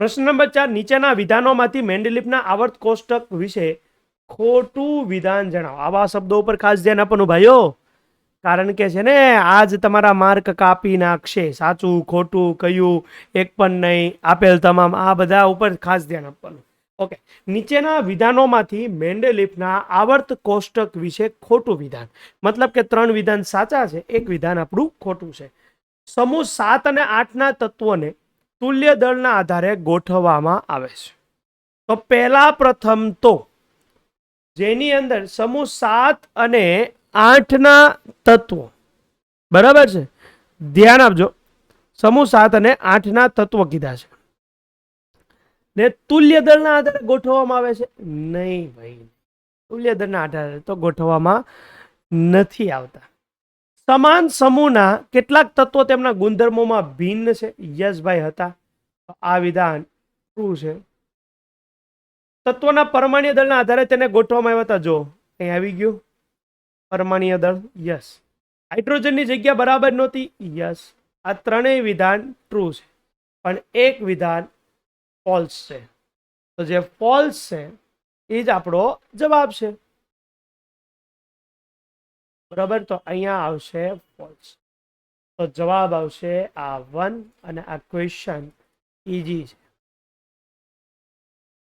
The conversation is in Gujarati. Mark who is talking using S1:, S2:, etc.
S1: પ્રશ્ન નંબર ચાર, નીચેના વિધાનોમાંથી મેન્ડેલિફના આવર્ત કોષ્ટક વિશે ખોટું વિધાન જણાવો. આવા શબ્દો ઉપર ખાસ ધ્યાન આપવાનું ભાઈઓ. કારણ કે છે ને, આજ તમારા માર્ક કાપી નાખશે. સાચું, ખોટું, કયું, એક પણ નહીં. આપેલ તમામ આ બધા ઉપર ખાસ ધ્યાન આપવાનું. ઓકે. નીચેના વિધાનોમાંથી મેન્ડેલિફના આવર્ત કોષ્ટક વિશે ખોટું વિધાન. મતલબ કે ત્રણ વિધાન સાચા છે, એક વિધાન આપણું ખોટું છે. સમૂહ સાત અને આઠના તત્વોને તુલ્ય દળના આધારે ગોઠવવામાં આવે છે. તો પહેલા પ્રથમ તો જેની અંદર સમૂહ સાત અને આઠના તત્વો. બરાબર છે? ધ્યાન આપજો. સમૂહ સાત અને આઠના તત્વો કીધા છે. ને તુલ્ય દળના આધારે ગોઠવવામાં આવે છે? નહીં ભાઈ. તુલ્ય દળના આધારે તો ગોઠવવામાં નથી આવતા. સમાન સમૂહના કેટલાક તત્વો તેમના ગુણધર્મોમાં ભિન્ન છે. યશભાઈ હતા. આ વિધાન ટ્રુ છે. તત્વના પરમાણ્ય દળના આધારે તેને ગોઠવવામાં આવ્યા હતા. જો, અહીં આવી ગયું. પરમાણ્ય દળ યસ હાઇડ્રોજનની જગ્યા બરાબર નહોતી. યસ આ ત્રણેય વિધાન ટ્રુ છે. પણ એક વિધાન ફોલ્સ છે. તો જે ફોલ્સ છે, એ જ આપણો જવાબ છે. બરાબર? તો અહીંયા આવશે ફોલ્સ તો જવાબ આવશે આ વન અને આ ક્વેશ્ચન ઇઝી છે.